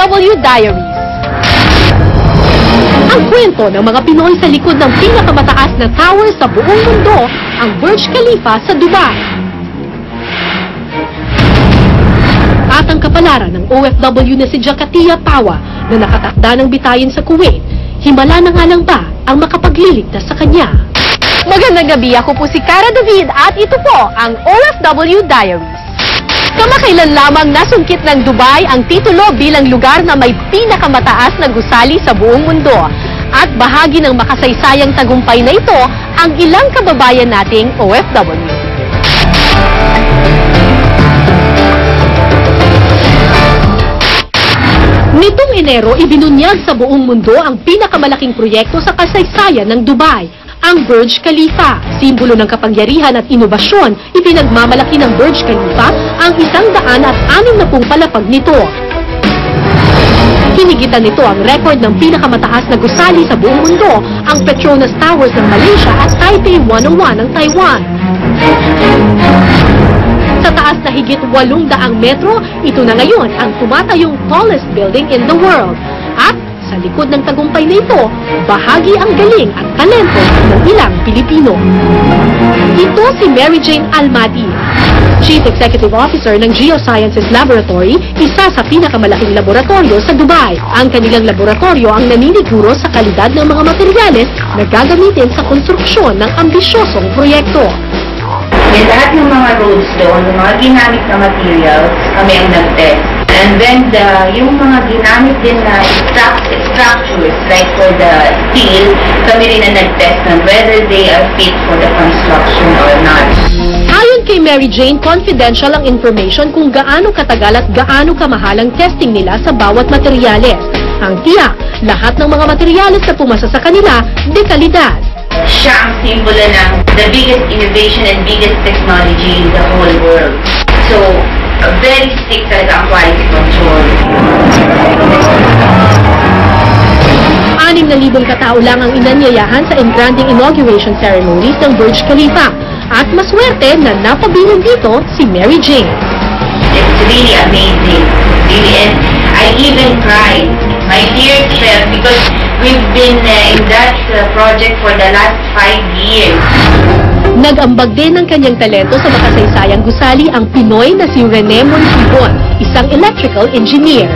OFW Diaries. Ang kwento ng mga Pinoy sa likod ng pinakamataas na tower sa buong mundo, ang Burj Khalifa sa Dubai. At ang kapalaran ng OFW na si Jakatia Pawa na nakatakda ng bitayin sa Kuwait, himala na nga lang ba ang makapagliligtas sa kanya? Magandang gabi, ako po si Cara David at ito po ang OFW Diaries. Kamakailan lamang nasungkit ng Dubai ang titulo bilang lugar na may pinakamataas na gusali sa buong mundo. At bahagi ng makasaysayang tagumpay na ito ang ilang kababayan nating OFW. Nitong Enero, ibinunyag sa buong mundo ang pinakamalaking proyekto sa kasaysayan ng Dubai, ang Burj Khalifa. Simbolo ng kapangyarihan at inobasyon, ipinagmamalaki ng Burj Khalifa ang isang daan at anim na pung palapag nito. Hinigitan nito ang record ng pinakamataas na gusali sa buong mundo, ang Petronas Towers ng Malaysia at Taipei 101 ng Taiwan. Sa taas na higit 800 metro, ito na ngayon ang tumatayong tallest building in the world. At sa likod ng tagumpay na ito, bahagi ang galing at talento ng ilang Pilipino. Ito si Mary Jane Almadi, Chief Executive Officer ng Geosciences Laboratory, isa sa pinakamalaking laboratorio sa Dubai. Ang kanilang laboratorio ang naniniguro sa kalidad ng mga materyales na gagamitin sa konstruksyon ng ambisyosong proyekto. Yung lahat ng mga roads doon, yung mga ginamit na materials, kami ang nag-test. And then, the, yung mga ginamit din na struct- structures, like for the steel, kami rin ang nag-test on whether they are fit for the construction or not. Ayon kay Mary Jane, confidential ang information kung gaano katagal at gaano kamahal ang testing nila sa bawat materyales. Ang tiyak, lahat ng mga materyales na pumasa sa kanila, dekalidad. Siya ang simbolo ng the biggest innovation and biggest technology in the whole world. So, very strict talaga ang quality control. Anim na libong katao lang ang inanyayahan sa engranding inauguration ceremonies ng Burj Khalifa. At maswerte na napabilog dito si Mary Jane. It's really amazing. Really, and I even cried. My tears fell because we've been uh, in that uh, project for the last five years. Nag-ambag din ng kanyang talento sa makasaysayang gusali ang Pinoy na si Rene Monfibon, isang electrical engineer.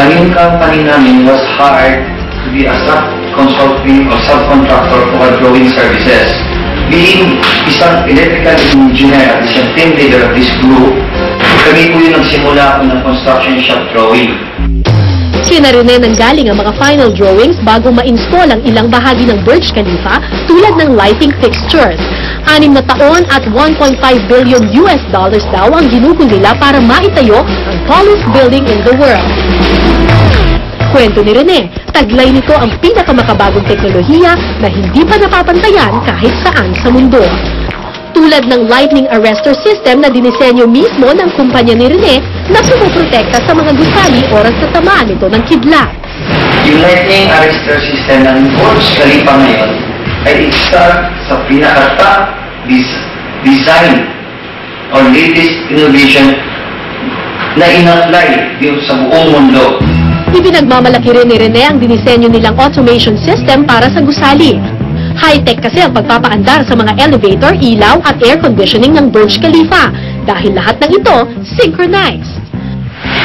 Ang yung company namin was hired to be a sub-consulting or subcontractor for our drawing services. Being isang electrical engineer at isang team leader of this group, kami po yung nagsimula ng construction shop drawing. Sina Rene nanggaling ang mga final drawings bago ma-install ang ilang bahagi ng Burj Khalifa tulad ng lighting fixtures. Anim na taon at 1.5 billion US dollars daw ang ginugol nila para maitayo ang tallest building in the world. Kwento ni Rene, taglay nito ang pinakamakabagong teknolohiya na hindi pa napapantayan kahit saan sa mundo. Tulad ng lightning arrestor system na dinisenyo mismo ng kumpanya ni Rene na pumuprotekta sa mga gusali oras na tamaan ito ng kidlat. Yung lightning arrestor system ng Burj Khalifa ngayon ay isa sa pinaka-top des- design or latest innovation na in-apply dito sa buong mundo. Ipinagmamalaki rin ni Rene ang dinisenyo nilang automation system para sa gusali. High-tech kasi ang pagpapaandar sa mga elevator, ilaw at air conditioning ng Burj Khalifa dahil lahat ng ito synchronized.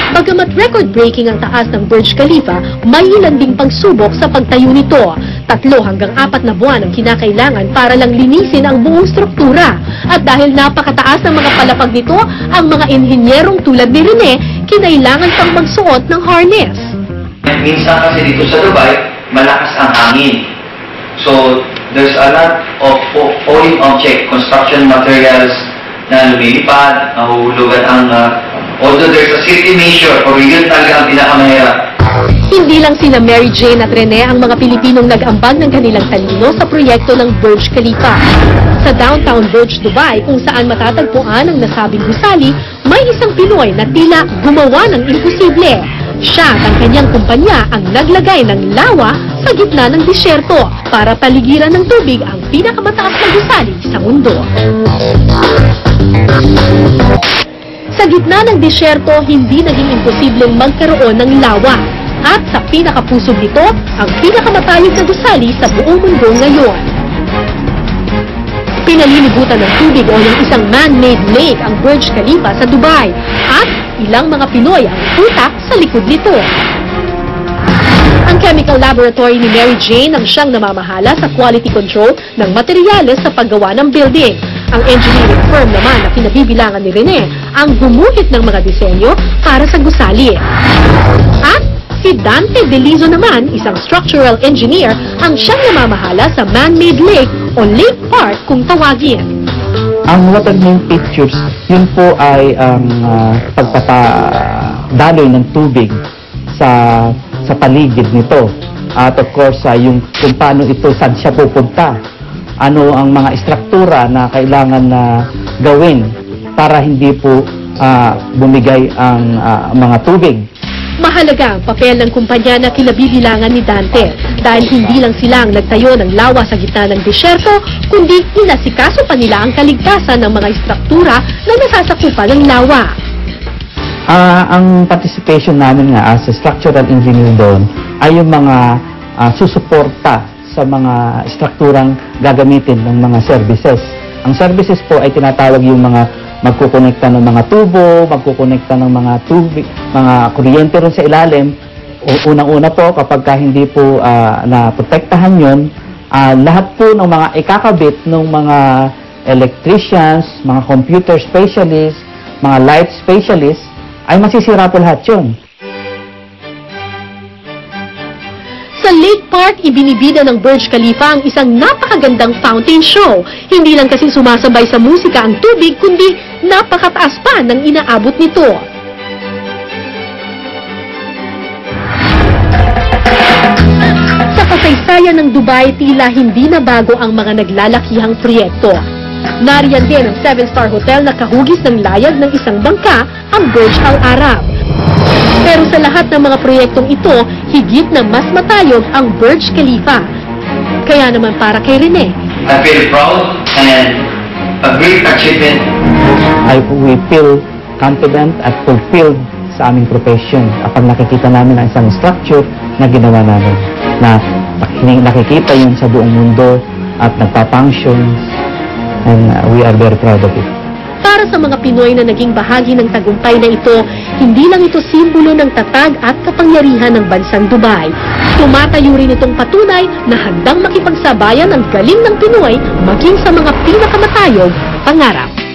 Bagamat record-breaking ang taas ng Burj Khalifa, may ilan ding pagsubok sa pagtayo nito. Tatlo hanggang apat na buwan ang kinakailangan para lang linisin ang buong struktura. At dahil napakataas ng mga palapag nito, ang mga inhinyerong tulad ni Rene, kinailangan pang magsuot ng harness. Minsan kasi dito sa Dubai, malakas ang hangin. So, there's a lot of fo- foreign object, construction materials na lumilipad, nahuhulugan ang, uh, although there's a safety measure, or yun talaga ang pinakamahirap. Hindi lang sina Mary Jane at Rene ang mga Pilipinong nag-ambag ng kanilang talino sa proyekto ng Burj Khalifa. Sa downtown Burj Dubai kung saan matatagpuan ang nasabing gusali, may isang Pinoy na tila gumawa ng imposible. Siya at ang kanyang kumpanya ang naglagay ng lawa sa gitna ng disyerto para paligiran ng tubig ang pinakamataas na gusali sa mundo. Sa gitna ng disyerto, hindi naging imposibleng magkaroon ng lawa. At sa pinakapusog nito, ang pinakamatayog na gusali sa buong mundo ngayon. Pinalilibutan ng tubig o ng isang man-made lake ang Burj Khalifa sa Dubai at ilang mga Pinoy ang tutak sa likod nito. Ang chemical laboratory ni Mary Jane ang siyang namamahala sa quality control ng materyales sa paggawa ng building. Ang engineering firm naman na kinabibilangan ni Rene ang gumuhit ng mga disenyo para sa gusali. At si Dante Delizo naman, isang structural engineer, ang siyang namamahala sa man-made lake o lake park kung tawagin. Ang watermain pictures, yun po ay ang uh, pagpapadaloy ng tubig sa sa paligid nito. At of course, ah, yung kung paano ito, saan siya pupunta. Ano ang mga istruktura na kailangan na gawin para hindi po ah, bumigay ang ah, mga tubig. Mahalaga ang papel ng kumpanya na kinabibilangan ni Dante dahil hindi lang sila ang nagtayo ng lawa sa gitna ng disyerto, kundi inasikaso pa nila ang kaligtasan ng mga istruktura na nasasakupan ng lawa. Ah, ang participation namin nga as a structural engineer doon ay yung mga ah, susuporta sa mga strukturang gagamitin ng mga services. Ang services po ay tinatawag yung mga magkukonekta ng mga tubo, magkukonekta ng mga tubig, mga kuryente ron sa ilalim. Unang-una po kapag ka hindi po ah, naprotektahan yon, ah, lahat po ng mga ikakabit ng mga electricians, mga computer specialists, mga light specialists, ay masisira po lahat yun. Sa Lake Park, ibinibida ng Burj Khalifa ang isang napakagandang fountain show. Hindi lang kasi sumasabay sa musika ang tubig, kundi napakataas pa ng inaabot nito. Sa kasaysayan ng Dubai, tila hindi na bago ang mga naglalakihang proyekto. Nariyan din ang seven-star hotel na kahugis ng layag ng isang bangka, ang Burj Al Arab. Pero sa lahat ng mga proyektong ito, higit na mas matayog ang Burj Khalifa. Kaya naman para kay Rene, I feel proud and a great achievement ay we feel confident at fulfilled sa aming profession kapag nakikita namin ang isang structure na ginawa namin na nak- nakikita yun sa buong mundo at nagpa-function and uh, we are very proud of it. para sa mga Pinoy na naging bahagi ng tagumpay na ito, hindi lang ito simbolo ng tatag at kapangyarihan ng bansang Dubai. Tumatayo rin itong patunay na handang makipagsabayan ang galing ng Pinoy maging sa mga pinakamatayog pangarap.